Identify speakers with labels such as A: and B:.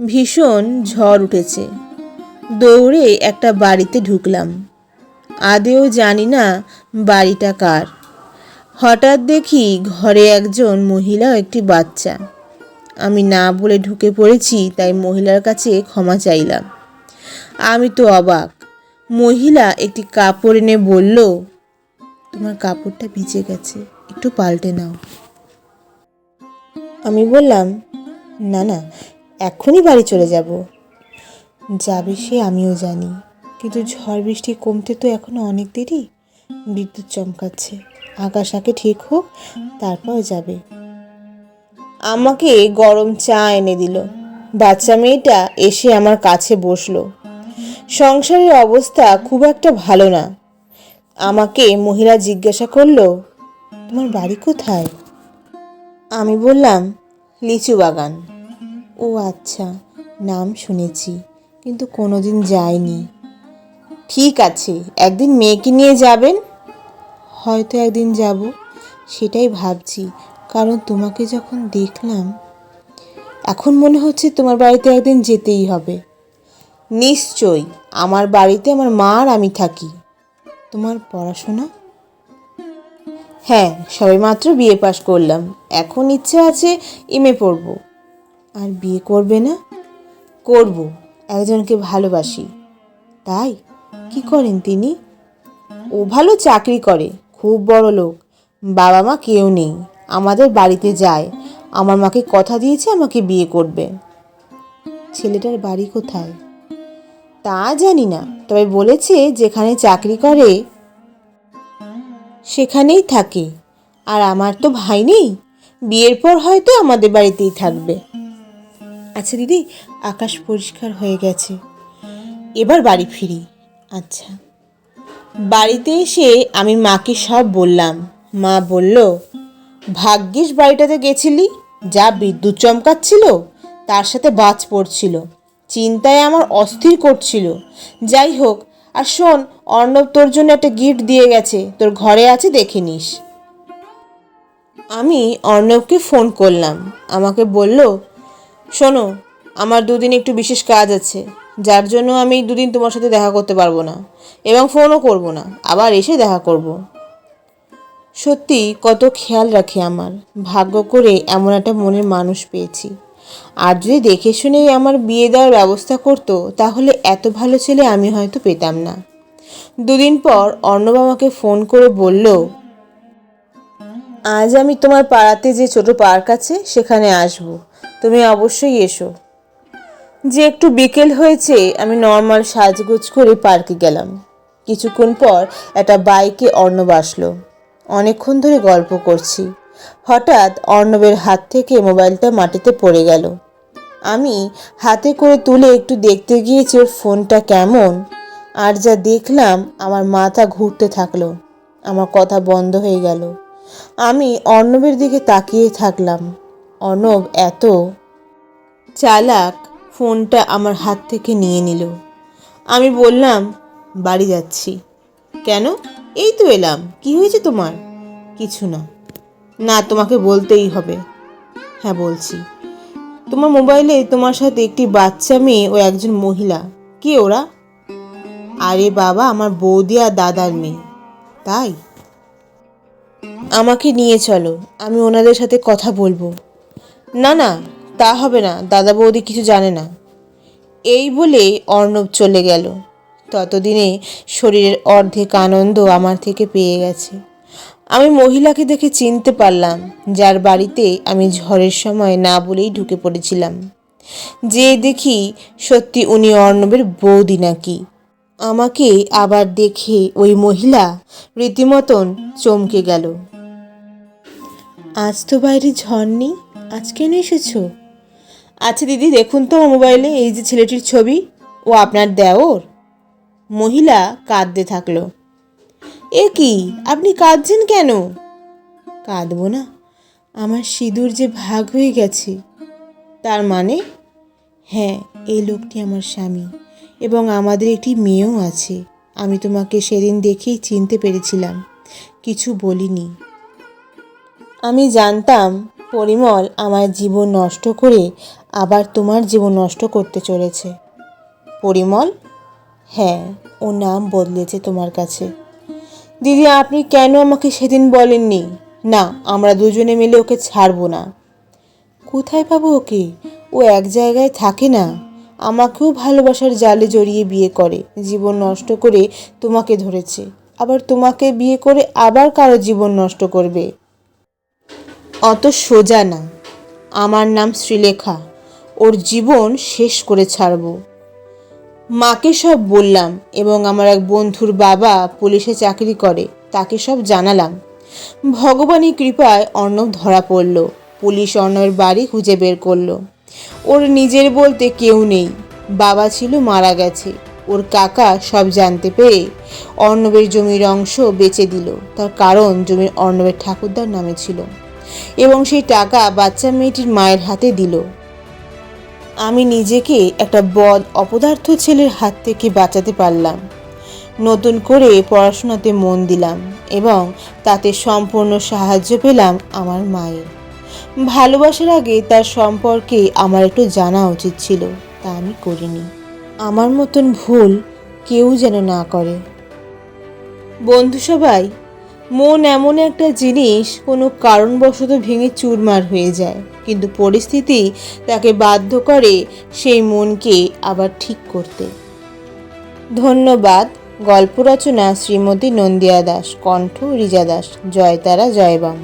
A: ভীষণ ঝড় উঠেছে। দৌড়ে একটা বাড়িতে ঢুকলাম। আদেও জানি না বাড়িটা কার। হঠাৎ দেখি ঘরে একজন মহিলা একটি বাচ্চা। আমি না বলে ঢুকে পড়েছি, তাই মহিলার কাছে ক্ষমা চাইলাম। আমি তো অবাক। মহিলা একটি কাপড় এনে বলল, তোমার কাপড়টা ভিজে গেছে, একটু পাল্টে নাও। আমি বললাম, না না এখনই বাড়ি চলে যাব। যাবে সে আমিও জানি, কিন্তু ঝড় বৃষ্টি কমতে তো এখনও অনেক দেরি। বিদ্যুৎ চমকাচ্ছে, আকাশ আগে ঠিক হোক, তারপর যাবে। আমাকে গরম চা এনে দিল। বাচ্চা মেয়েটা এসে আমার কাছে বসল। সংসারের অবস্থা খুব একটা ভালো না। আমাকে মহিলা জিজ্ঞাসা করল, তোমার বাড়ি কোথায়? আমি বললাম, লিচু বাগান। ও আচ্ছা নাম শুনেছি, কিন্তু কোনোদিন যাইনি ঠিক আছে, একদিন মেয়েকে নিয়ে যাবেন? হয়তো একদিন যাব, সেটাই ভাবছি, কারণ তোমাকে যখন দেখলাম, এখন মনে হচ্ছে তোমার বাড়িতে একদিন যেতেই হবে। নিশ্চয়ই, আমার বাড়িতে আমার মা আর আমি থাকি। তোমার পড়াশোনা? হ্যাঁ সবেমাত্র বিয়ে পাশ করলাম, এখন ইচ্ছে আছে এমএ পড়ব। আর বিয়ে করবে না? করব, একজনকে ভালোবাসি। তাই? কি করেন তিনি? ও ভালো চাকরি করে, খুব বড় লোক। বাবা মা কেউ নেই, আমাদের বাড়িতে যায়। আমার মাকে কথা দিয়েছে আমাকে বিয়ে করবে। ছেলেটার বাড়ি কোথায়? তা জানি না, তবে বলেছে যেখানে চাকরি করে, সেখানেই থাকে। আর আমার তো ভাই নেই, বিয়ের পর হয়তো আমাদের বাড়িতেই থাকবে। আচ্ছা দিদি, আকাশ পরিষ্কার হয়ে গেছে। এবার বাড়ি ফিরি। আচ্ছা। বাড়িতে এসে আমি মাকে সব বললাম। মা বলল, ভাগ্যিস বাড়িটাতে গেছিলি, যা বিদ্যুৎ চমকাচ্ছিল, তার সাথে বাজ পড়ছিল। চিন্তায় আমার অস্থির করছিল। যাই হোক, আর শোন, অর্ণব তোর জন্য একটা গিফট দিয়ে গেছে, তোর ঘরে আছে দেখে নিস। আমি অর্ণবকে ফোন করলাম। আমাকে বলল শোনো, আমার দুদিন একটু বিশেষ কাজ আছে, যার জন্য আমি দুদিন তোমার সাথে দেখা করতে পারব না, এবং ফোনও করব না, আবার এসে দেখা করব। সত্যি, কত খেয়াল রাখে আমার, ভাগ্য করে এমন একটা মনের মানুষ পেয়েছি। আর যদি দেখে শুনেই আমার বিয়ে দেওয়ার ব্যবস্থা করতো, তাহলে এত ভালো ছেলে আমি হয়তো পেতাম না। দুদিন পর অর্ণব আমাকে ফোন করে বলল, আজ আমি তোমার পাড়াতে যে ছোট পার্ক আছে, সেখানে আসব। তুমি অবশ্যই এসো। যে একটু বিকেল হয়েছে, আমি নর্মাল সাজগোজ করে পার্কে গেলাম। কিছুক্ষণ পর একটা বাইকে অর্ণব আসলো। অনেকক্ষণ ধরে গল্প করছি। হঠাৎ অর্ণবের হাত থেকে মোবাইলটা মাটিতে পড়ে গেল। আমি হাতে করে তুলে একটু দেখতে গিয়েছি ওর ফোনটা কেমন। আর যা দেখলাম, আমার মাথা ঘুরতে থাকল। আমার কথা বন্ধ হয়ে গেল। আমি অর্ণবের দিকে তাকিয়ে থাকলাম। অর্ণব এত। চালাক ফোনটা আমার হাত থেকে নিয়ে নিল। আমি বললাম, বাড়ি যাচ্ছি। কেন? এই তো এলাম। কি হয়েছে তোমার? কিছু না। না, তোমাকে বলতেই হবে। হ্যাঁ বলছি। তোমার মোবাইলে তোমার সাথে একটি বাচ্চা মেয়ে ও একজন মহিলা। কে ওরা? আরে বাবা, আমার বৌদি আর দাদার মেয়ে। তাই? আমাকে নিয়ে চলো। আমি ওনাদের সাথে কথা বলব। না না, তা হবে না, দাদা বৌদি কিছু জানে না। এই বলে অর্ণব চলে গেল। ততদিনে শরীরের অর্ধেক আনন্দ আমার থেকে পেয়ে গেছে। আমি মহিলাকে দেখে চিনতে পারলাম, যার বাড়িতে আমি ঝড়ের সময় না বলেই ঢুকে পড়েছিলাম। যে দেখি সত্যি উনি অর্ণবের বৌদি নাকি। আমাকে আবার দেখে ওই মহিলা রীতিমতন চমকে গেল। আজ তো বাইরে ঝড় নেই। আজ কেন এসেছ? আচ্ছা দিদি, দেখুন তো মোবাইলে এই যে ছেলেটির ছবি, ও আপনার দেওর। মহিলা কাঁদতে থাকল। এ কি, আপনি কাঁদছেন কেন? কাঁদবো না, আমার সিঁদুর যে ভাগ হয়ে গেছে। তার মানে? হ্যাঁ এই লোকটি আমার স্বামী এবং আমাদের একটি মেয়েও আছে। আমি তোমাকে সেদিন দেখেই চিনতে পেরেছিলাম, কিছু বলিনি। আমি জানতাম পরিমল আমার জীবন নষ্ট করে আবার তোমার জীবন নষ্ট করতে চলেছে। পরিমল? হ্যাঁ ও নাম বদলেছে তোমার কাছে। দিদি, আপনি কেন আমাকে সেদিন বলেননি? না, আমরা দুজনে মিলে ওকে ছাড়বো না। কোথায় পাবো ওকে? ও এক জায়গায় থাকে না। আমাকেও ভালোবাসার জালে জড়িয়ে বিয়ে করে, জীবন নষ্ট করে তোমাকে ধরেছে। আবার তোমাকে বিয়ে করে আবার কারও জীবন নষ্ট করবে। অত সোজা না। আমার নাম শ্রীলেখা। ওর জীবন শেষ করে ছাড়বো। মাকে সব বললাম এবং আমার এক বন্ধুর বাবা পুলিশে চাকরি করে, তাকে সব জানালাম। ভগবানের কৃপায় অর্ণব ধরা পড়ল। পুলিশ অর্ণবের বাড়ি খুঁজে বের করল। ওর নিজের বলতে কেউ নেই। বাবা ছিল মারা গেছে। ওর কাকা সব জানতে পেরে অর্ণবের জমির অংশ বেচে দিল। তার কারণ জমির অর্ণবের ঠাকুরদার নামে ছিল। এবং সেই টাকা বাচ্চা মেয়েটির মায়ের হাতে দিল। আমি নিজেকে একটা বদ অপদার্থ ছেলের হাত থেকে বাঁচাতে পারলাম। নতুন করে পড়াশোনাতে মন দিলাম এবং তাতে সম্পূর্ণ সাহায্য পেলাম আমার মায়ের। ভালোবাসার আগে তার সম্পর্কে আমার একটু জানা উচিত ছিল, তা আমি করিনি। আমার মতন ভুল কেউ যেন না করে। বন্ধু সবাই মন এমন একটা জিনিস, কোনো কারণবশত ভেঙে চুরমার হয়ে যায়। কিন্তু পরিস্থিতি তাকে বাধ্য করে সেই মনকে আবার ঠিক করতে। ধন্যবাদ। গল্প রচনা শ্রীমতী নন্দিয়া দাস। কণ্ঠ রিজা দাস। জয়তারা জয়বাম